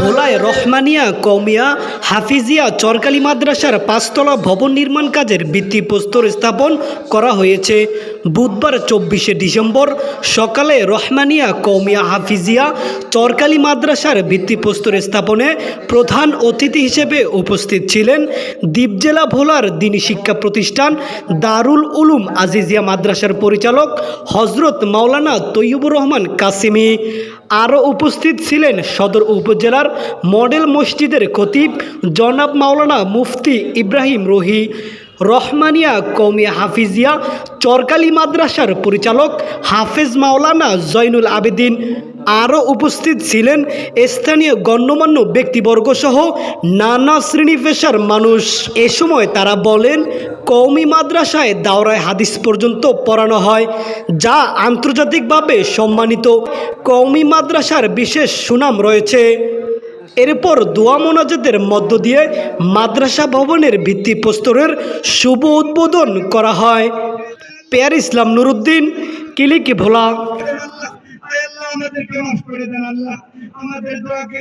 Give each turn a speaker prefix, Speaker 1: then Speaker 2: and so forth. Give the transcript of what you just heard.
Speaker 1: ভোলায় রহমানিয়া কৌমিয়া হাফিজিয়া চরকালি মাদ্রাসার পাঁচতলা ভবন নির্মাণ কাজের ভিত্তিপ্রস্তর স্থাপন করা হয়েছে। বুধবার চব্বিশে ডিসেম্বর সকালে রহমানিয়া কৌমিয়া হাফিজিয়া চরকালি মাদ্রাসার ভিত্তিপ্রস্তর স্থাপনে প্রধান অতিথি হিসেবে উপস্থিত ছিলেন দ্বীপজেলা ভোলার দিনী শিক্ষা প্রতিষ্ঠান দারুল উলুম আজিজিয়া মাদ্রাসার পরিচালক হজরত মাওলানা তৈয়বুর রহমান কাসিমি। আরও উপস্থিত ছিলেন সদর উপজেলার মডেল মসজিদের খতিব জনাব মাওলানা মুফতি ইব্রাহিম রহি। রহমানিয়া কৌমিয়া হাফিজিয়া, চরকালি মাদ্রাসার পরিচালক হাফেজ মাওলানা জৈনুল আবেদিন আরও উপস্থিত ছিলেন স্থানীয় গণ্যমান্য ব্যক্তিবর্গ সহ নানা শ্রেণি পেশার মানুষ। এ সময় তারা বলেন, কৌমি মাদ্রাসায় দাওরায় হাদিস পর্যন্ত পড়ানো হয়, যা আন্তর্জাতিকভাবে সম্মানিত। কৌমি মাদ্রাসার বিশেষ সুনাম রয়েছে। এরপর দোয়া মোনাজাতের মধ্য দিয়ে মাদ্রাসা ভবনের ভিত্তিপ্রস্তরের শুভ উদ্বোধন করা হয়। পেয়ার ইসলাম নুরুদ্দিন, কিলিকি ভোলা।
Speaker 2: আমাদের দোয়াকে